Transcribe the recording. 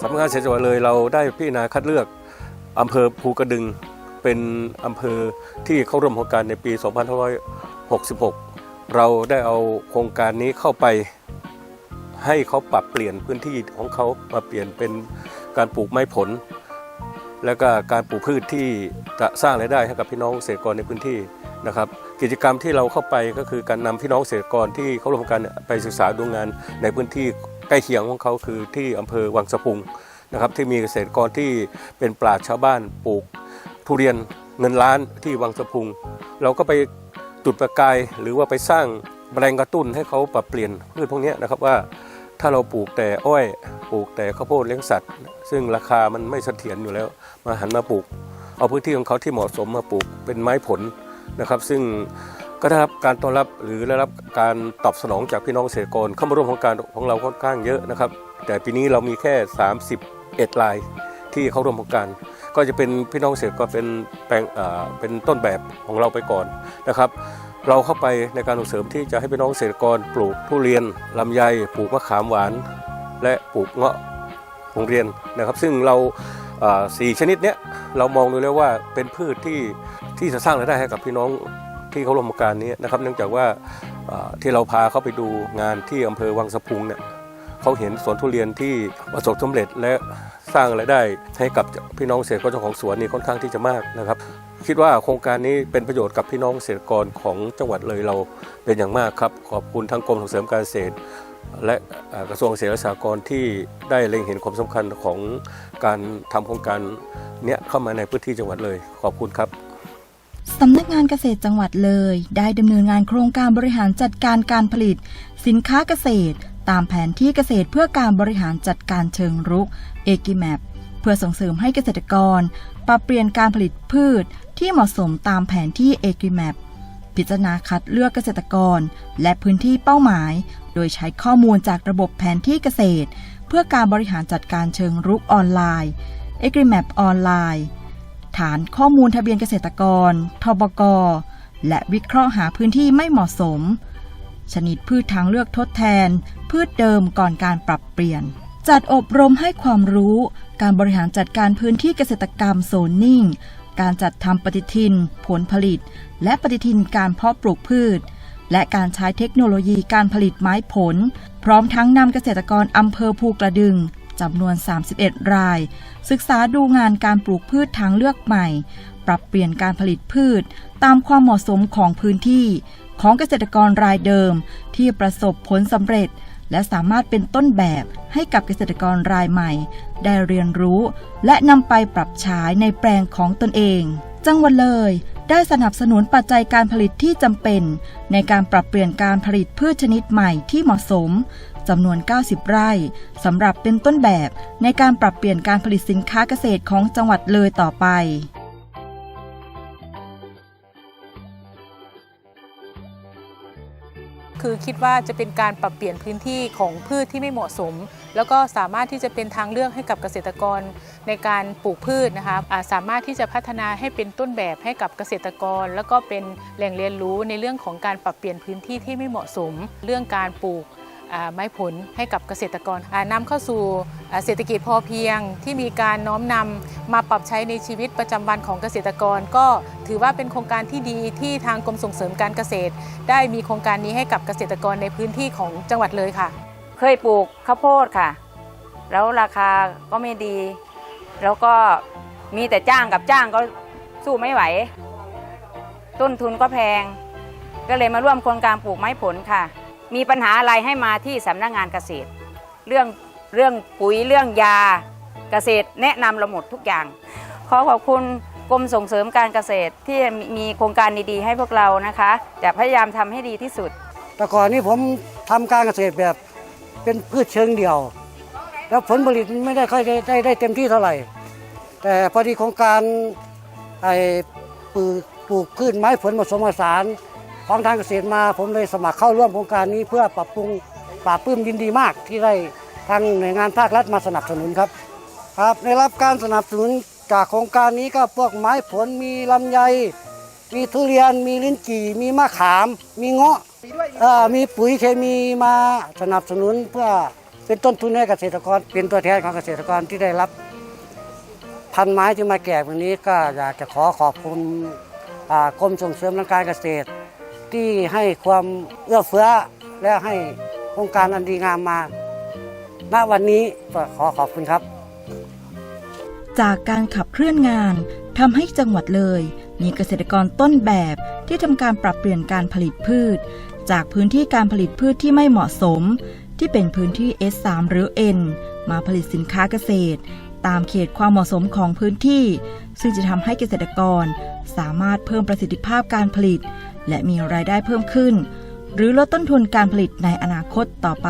สำนักงานเกษตรจังหวัดเลยเราได้พิจารณาคัดเลือกอำเภอภูกระดึงเป็นอำเภอที่เข้าร่วมโครงการในปี 2566 เราได้เอาโครงการนี้เข้าไป ให้เขาปรับเปลี่ยนพื้นที่ของเขามาเปลี่ยนเป็นการปลูกไม้ผล แล้วก็การปลูกพืชที่จะสร้างรายได้ให้กับพี่น้องเกษตรกรในพื้นที่นะครับกิจกรรมที่เราเข้าไปก็คือการนำพี่น้องเกษตรกรที่เขาร่วมกันเนี่ยไปศึกษาดูงานในพื้นที่ ใกล้เคียงของเขาคือที่อำเภอวังสะพุงนะครับที่มีเกษตรกรที่เป็นปราชชาวบ้านปลูกทุเรียนเงินล้านที่วังสะพุง เราก็ไปจุดประกายหรือว่าไปสร้างแรงกระตุ้นให้เขาปรับเปลี่ยนพืชพวกนี้นะครับว่าถ้าเราปลูกแต่อ้อยปลูกแต่ข้าวโพดเลี้ยงสัตว์ ซึ่งราคามันไม่เสถียรอยู่แล้ว มาหันมาปลูก เอาพื้นที่ของเขาที่เหมาะสมมาปลูกเป็นไม้ผลนะครับ ซึ่ง ก็ได้รับการต้อนรับหรือได้รับการตอบสนองจากพี่น้องเกษตรกรเข้ามาร่วมโครงการของเราค่อนข้างเยอะนะครับ แต่ปีนี้เรามีแค่ 31รายที่เข้าร่วมโครงการ ก็จะเป็นพี่น้องเกษตรกรเป็นแปลงเป็นต้นแบบของเราไปก่อนนะครับ เราเข้าไปในการส่งเสริมที่จะให้พี่น้องเกษตรกรปลูกทุเรียนลำไยปลูกมะขามหวาน และปลูกเงาะโรงเรียนนะครับ ซึ่งเราอ่าสี่ชนิดเนี้ยเรามองดูแล้วว่าเป็นพืชที่ที่จะสร้างรายได้ให้กับพี่น้อง ที่เขาร่วมโครงการนี้นะครับ เนื่องจากว่าที่เราพาเขาไปดูงานที่อำเภอวังสะพุงเนี่ยเขาเห็นสวนทุเรียนที่ประสบสำเร็จและสร้างรายได้ให้กับพี่น้องเกษตรกรเจ้าของสวนนี่ค่อนข้างที่จะมากนะครับ คิดว่าโครงการนี้เป็นประโยชน์กับพี่น้องเกษตรกรของจังหวัดเลยเราเป็นอย่างมากครับ ขอบคุณทั้งกรมส่งเสริมการเกษตร และกระทรวงเกษตรและสหกรณ์ที่ได้เล็งเห็นความสำคัญของการทำโครงการเนี้ยเข้ามาในพื้นที่จังหวัดเลย ขอบคุณครับ สำนักงานเกษตรจังหวัดเลย ได้ดำเนินงานโครงการบริหารจัดการการผลิต สินค้าเกษตร ตามแผนที่เกษตรเพื่อการบริหารจัดการเชิงรุกเอกิแมปเพื่อส่งเสริมให้เกษตรกร ปรับเปลี่ยนการผลิตพืชที่เหมาะสมตามแผนที่เอกิแมปพิจารณาคัดเลือกเกษตรกร และพื้นที่เป้าหมาย โดยใช้ข้อมูลจากระบบแผนที่เกษตร เพื่อการบริหารจัดการเชิงรุกออนไลน์ a g r i m a p ออนไลน์ ฐานข้อมูลทะเบียนเกษตรกร ทบก และวิเคราะห์หาพื้นที่ไม่เหมาะสม ชนิดพืชทางเลือกทดแทน พืชเดิมก่อนการปรับเปลี่ยน จัดอบรมให้ความรู้ การบริหารจัดการพื้นที่เกษตรกรรมโซนนิ่ง การจัดทำปฏิทิน ผลผลิต และปฏิทินการเพาะปลูกพืช และการใช้เทคโนโลยีการผลิตไม้ผล พร้อมทั้งนำเกษตรกรอำเภอภูกระดึง จำนวน 31 ราย ศึกษาดูงานการปลูกพืชทางเลือกใหม่ ปรับเปลี่ยนการผลิตพืช ตามความเหมาะสมของพื้นที่ ของเกษตรกรรายเดิม ที่ประสบผลสำเร็จ และสามารถเป็นต้นแบบให้กับเกษตรกรรายใหม่ ได้เรียนรู้ และนำไปปรับใช้ในแปลงของตนเอง จังหวัดเลย ได้สนับสนุนปัจจัยการผลิตที่จำเป็น ในการปรับเปลี่ยนการผลิตพืชชนิดใหม่ที่เหมาะสมจำนวน 90 ไร่สำหรับเป็นต้นแบบในการปรับเปลี่ยนการผลิตสินค้าเกษตรของจังหวัดเลยต่อไป คือคิดว่าจะเป็นการปรับเปลี่ยนพื้นที่ของพืชที่ไม่เหมาะสม แล้วก็สามารถที่จะเป็นทางเลือกให้กับเกษตรกรในการปลูกพืชนะคะาสามารถที่จะพัฒนาให้เป็นต้นแบบให้กับเกษตรกร แล้วก็เป็นแหล่งเรียนรู้ในเรื่องของการปรับเปลี่ยนพื้นที่ที่ไม่เหมาะสม เรื่องการปลูก ไม้ผลให้กับเกษตรกรอ่านำเข้าสู่เศรษฐกิจพอเพียง ที่มีการน้อมนำมาปรับใช้ในชีวิตประจำวันของเกษตรกร ก็ถือว่าเป็นโครงการที่ดีที่ทางกรมส่งเสริมการเกษตร ได้มีโครงการนี้ให้กับเกษตรกรในพื้นที่ของจังหวัดเลยค่ะ เคยปลูกข้าวโพดค่ะ แล้วราคาก็ไม่ดี แล้วก็มีแต่จ้างกับจ้างก็สู้ไม่ไหว ต้นทุนก็แพง ก็เลยมาร่วมโครงการปลูกไม้ผลค่ะ มีปัญหาอะไรให้มาที่สำนักงานเกษตร เรื่องเรื่องปุ๋ยเรื่องยาเกษตรแนะนำเราหมดทุกอย่าง ขอขอบคุณกรมส่งเสริมการเกษตรที่มีโครงการดีๆ ให้พวกเรานะคะ จะพยายามทำให้ดีที่สุด แต่ก่อนนี้ผมทำการเกษตรแบบเป็นพืชเชิงเดี่ยว แล้วผลผลิตไม่ได้ค่อยได้ได้ได้เต็มที่เท่าไหร่ แต่พอดีโครงการไอ้ปลูกปลูกพืชไม้ผลผสมผสาน ของทางเกษตรมา ผมเลยสมัครเข้าร่วมโครงการนี้เพื่อปรับปรุงปราบปลื้มยินดีมากที่ได้ทางหน่วยงานภาครัฐมาสนับสนุนครับครับได้รับการสนับสนุนจากโครงการนี้ก็พวกไม้ผลมีลำไย มีทุเรียนมีลิ้นจี่มีมะขาม มีเงาะมีปุ๋ยเคมีมาสนับสนุนเพื่อเป็นต้นทุนให้เกษตรกร เป็นตัวแทนของเกษตรกรที่ได้รับ พันไม้ที่มาแจกวันนี้ก็อยากจะขอขอบคุณกรมส่งเสริมทางการเกษตร ที่ให้ความเอื้อเฟื้อและให้โครงการอันดีงามมา ณ วันนี้ขอขอบคุณครับ จากการขับเคลื่อนงานทำให้จังหวัดเลย มีเกษตรกรต้นแบบที่ทำการปรับเปลี่ยนการผลิตพืช จากพื้นที่การผลิตพืชที่ไม่เหมาะสม ที่เป็นพื้นที่ S3 หรือ N มาผลิตสินค้าเกษตร ตามเขตความเหมาะสมของพื้นที่ ซึ่งจะทำให้เกษตรกร สามารถเพิ่มประสิทธิภาพการผลิต และมีรายได้เพิ่มขึ้น หรือลดต้นทุนการผลิตในอนาคตต่อไป